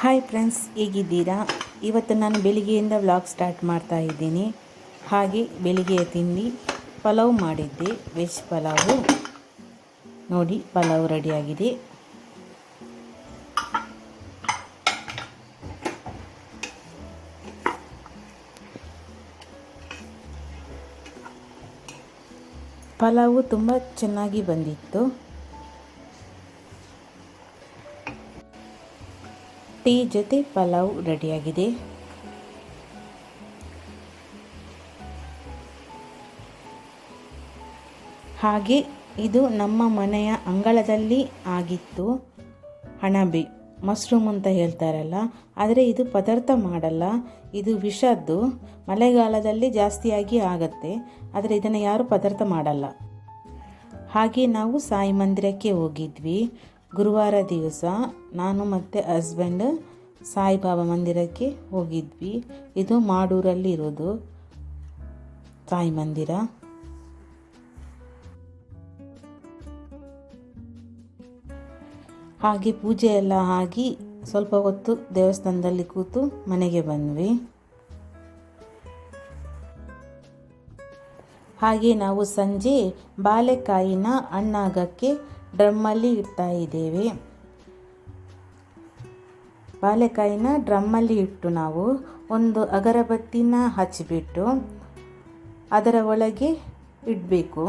Hi friends ಹೇಗಿದ್ದೀರಾ? ಇವತ್ತು ನಾನು ಬೆಳಿಗ್ಗೆಯಿಂದ ವ್ಲಾಗ್ ಸ್ಟಾರ್ಟ್ ಮಾಡ್ತಾ ಇದ್ದೀನಿ. ಹಾಗೆ ಬೆಳಿಗ್ಗೆಯ ತಿಂಡಿ, ಪಲಾವ್ ಮಾಡಿದ್ದೆ ವೆಜ್ ಪಲಾವು. ನೋಡಿ, ಪಲಾವ್ ರೆಡಿಯಾಗಿದೆ ಪಲಾವು ತುಂಬ ಚೆನ್ನಾಗಿ ಬಂದಿತ್ತು. ಟೀ ಜೊತೆ ಪಲಾವ್ ರೆಡಿಯಾಗಿದೆ. ಹಾಗೆ ಇದು ನಮ್ಮ ಮನೆಯ ಅಂಗಳದಲ್ಲಿ ಆಗಿತ್ತು. ಹಣಬೆ ಮಶ್ರೂಮ್ ಅಂತ ಹೇಳ್ತಾರಲ್ಲ, ಆದರೆ ಇದು ಪದಾರ್ಥ ಮಾಡಲ್ಲ. ಇದು ವಿಷದ್ದು, ಮಳೆಗಾಲದಲ್ಲಿ ಜಾಸ್ತಿಯಾಗಿ ಆಗತ್ತೆ, ಆದರೆ ಇದನ್ನು ಯಾರು ಪದಾರ್ಥ ಮಾಡಲ್ಲ. ಹಾಗೆ ನಾವು ಸಾಯಿ ಮಂದಿರಕ್ಕೆ ಹೋಗಿದ್ವಿ. ಗುರುವಾರ ದಿವಸ ನಾನು ಮತ್ತು ಹಸ್ಬೆಂಡ್ ಸಾಯಿಬಾಬಾ ಮಂದಿರಕ್ಕೆ ಹೋಗಿದ್ವಿ. ಇದು ಮಾಡೂರಲ್ಲಿ ಇರೋದು ಸಾಯಿ ಮಂದಿರ. ಹಾಗೆ ಪೂಜೆ ಎಲ್ಲ ಆಗಿ ಸ್ವಲ್ಪ ಹೊತ್ತು ದೇವಸ್ಥಾನದಲ್ಲಿ ಕೂತು ಮನೆಗೆ ಬಂದ್ವಿ. ಹಾಗೆ ನಾವು ಸಂಜೆ ಬಾಳೆಕಾಯಿನ ಹಣ್ಣಾಗಕ್ಕೆ ಡ್ರಮ್ಮಲ್ಲಿ ಇಡ್ತಾ ಇದ್ದೇವೆ. ಬಾಳೆಕಾಯಿನ ಡ್ರಮ್ಮಲ್ಲಿ ಇಟ್ಟು ನಾವು ಒಂದು ಅಗರಬತ್ತಿನ ಹಚ್ಚಿಬಿಟ್ಟು ಅದರ ಒಳಗೆ ಇಡಬೇಕು.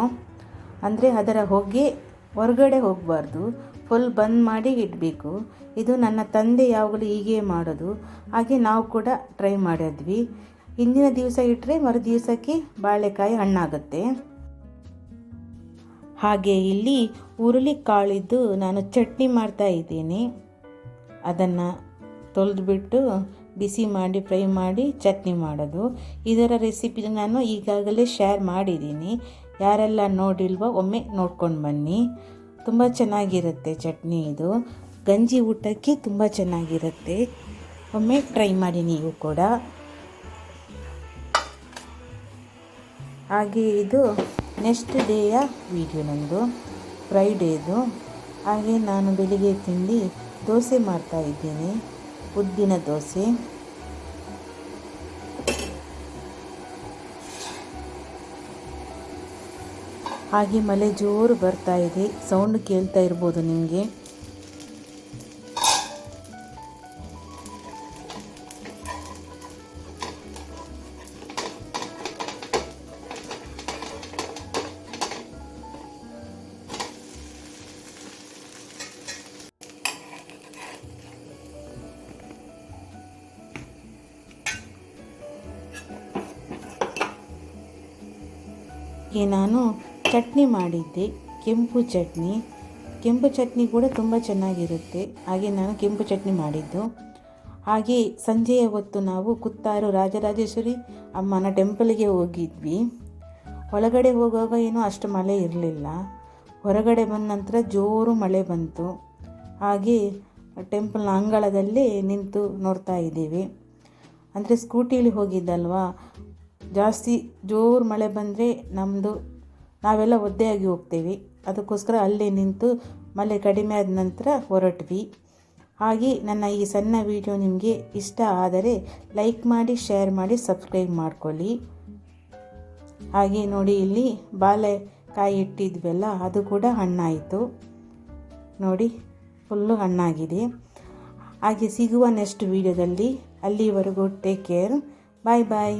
ಅಂದರೆ ಅದರ ಹೊಗೆ ಹೊರಗಡೆ ಹೋಗಬಾರ್ದು. ಫುಲ್ ಬಂದ್ ಮಾಡಿ ಇಡಬೇಕು. ಇದು ನನ್ನ ತಂದೆ ಯಾವಾಗಲೂ ಹೀಗೆ ಮಾಡೋದು. ಹಾಗೆ ನಾವು ಕೂಡ ಟ್ರೈ ಮಾಡಿದ್ವಿ. ಹಿಂದಿನ ದಿವಸ ಇಟ್ಟರೆ ಮರು ದಿವಸಕ್ಕೆ ಬಾಳೆಕಾಯಿ ಹಣ್ಣಾಗುತ್ತೆ. ಹಾಗೆ ಇಲ್ಲಿ ಹುರುಳಿ ಕಾಳಿದ್ದು ನಾನು ಚಟ್ನಿ ಮಾಡ್ತಾ ಇದ್ದೀನಿ. ಅದನ್ನು ತೊಳೆದುಬಿಟ್ಟು ಬಿಸಿ ಮಾಡಿ, ಫ್ರೈ ಮಾಡಿ ಚಟ್ನಿ ಮಾಡೋದು. ಇದರ ರೆಸಿಪಿ ನಾನು ಈಗಾಗಲೇ ಶೇರ್ ಮಾಡಿದ್ದೀನಿ. ಯಾರೆಲ್ಲ ನೋಡಿಲ್ವೋ ಒಮ್ಮೆ ನೋಡ್ಕೊಂಡು ಬನ್ನಿ. ತುಂಬ ಚೆನ್ನಾಗಿರುತ್ತೆ ಚಟ್ನಿ ಇದು. ಗಂಜಿ ಊಟಕ್ಕೆ ತುಂಬ ಚೆನ್ನಾಗಿರುತ್ತೆ. ಒಮ್ಮೆ ಟ್ರೈ ಮಾಡಿ ನೀವು ಕೂಡ. ಹಾಗೆ ಇದು ನೆಕ್ಸ್ಟ್ ಡೇಯ ವಿಡಿಯೋ ನಂದು ಫ್ರೈಡೇದು ಹಾಗೆ ನಾನು ಬೆಳಿಗ್ಗೆ ತಿಂಡಿ ದೋಸೆ ಮಾಡ್ತಾ ಇದ್ದೀನಿ, ಉದ್ದಿನ ದೋಸೆ. ಹಾಗೆ ಮಳೆ ಜೋರು ಬರ್ತಾ ಇದೆ ಸೌಂಡ್ ಕೇಳ್ತಾ ಇರ್ಬೋದು ನಿಮಗೆ. ಗೆ ನಾನು ಚಟ್ನಿ ಮಾಡಿದ್ದೆ. ಕೆಂಪು ಚಟ್ನಿ. ಕೆಂಪು ಚಟ್ನಿ ಕೂಡ ತುಂಬ ಚೆನ್ನಾಗಿರುತ್ತೆ. ಹಾಗೆ ನಾನು ಕೆಂಪು ಚಟ್ನಿ ಮಾಡಿದ್ದು. ಹಾಗೆ ಸಂಜೆಯ ಹೊತ್ತು ನಾವು ಕುತ್ತಾರು ರಾಜರಾಜೇಶ್ವರಿ ಅಮ್ಮನ ಟೆಂಪಲ್ಗೆ ಹೋಗಿದ್ವಿ. ಒಳಗಡೆ ಹೋಗುವಾಗ ಏನೂ ಅಷ್ಟು ಮಳೆ ಇರಲಿಲ್ಲ. ಹೊರಗಡೆ ಬಂದ ನಂತರ ಜೋರು ಮಳೆ ಬಂತು. ಹಾಗೆ ಟೆಂಪಲ್ನ ಅಂಗಳದಲ್ಲಿ ನಿಂತು ನೋಡ್ತಾ ಇದ್ದೀವಿ. ಅಂದರೆ ಸ್ಕೂಟಿಲಿ ಹೋಗಿದ್ದಲ್ವಾ? ಜಾಸ್ತಿ ಜೋರು ಮಳೆ ಬಂದರೆ ನಮ್ಮದು ನಾವೆಲ್ಲ ಒದ್ದೆಯಾಗಿ ಹೋಗ್ತೇವೆ. ಅದಕ್ಕೋಸ್ಕರ ಅಲ್ಲೇ ನಿಂತು ಮಳೆ ಕಡಿಮೆ ಆದ ನಂತರ ಹೊರಟ್ವಿ. ಹಾಗೆ ನನ್ನ ಈ ಸಣ್ಣ ವಿಡಿಯೋ ನಿಮಗೆ ಇಷ್ಟ ಆದರೆ ಲೈಕ್ ಮಾಡಿ, ಶೇರ್ ಮಾಡಿ, ಸಬ್ಸ್ಕ್ರೈಬ್ ಮಾಡ್ಕೊಳ್ಳಿ. ಹಾಗೆ ನೋಡಿ ಇಲ್ಲಿ ಬಾಳೆಕಾಯಿ ಇಟ್ಟಿದ್ವಲ್ಲ, ಅದು ಕೂಡ ಹಣ್ಣಾಯಿತು. ನೋಡಿ, ಫುಲ್ಲು ಹಣ್ಣಾಗಿದೆ. ಹಾಗೆ ಸಿಗುವ ನೆಕ್ಸ್ಟ್ ವಿಡಿಯೋದಲ್ಲಿ ಅಲ್ಲಿವರೆಗೂ ಟೇಕ್ ಕೇರ್ ಬಾಯ್ ಬಾಯ್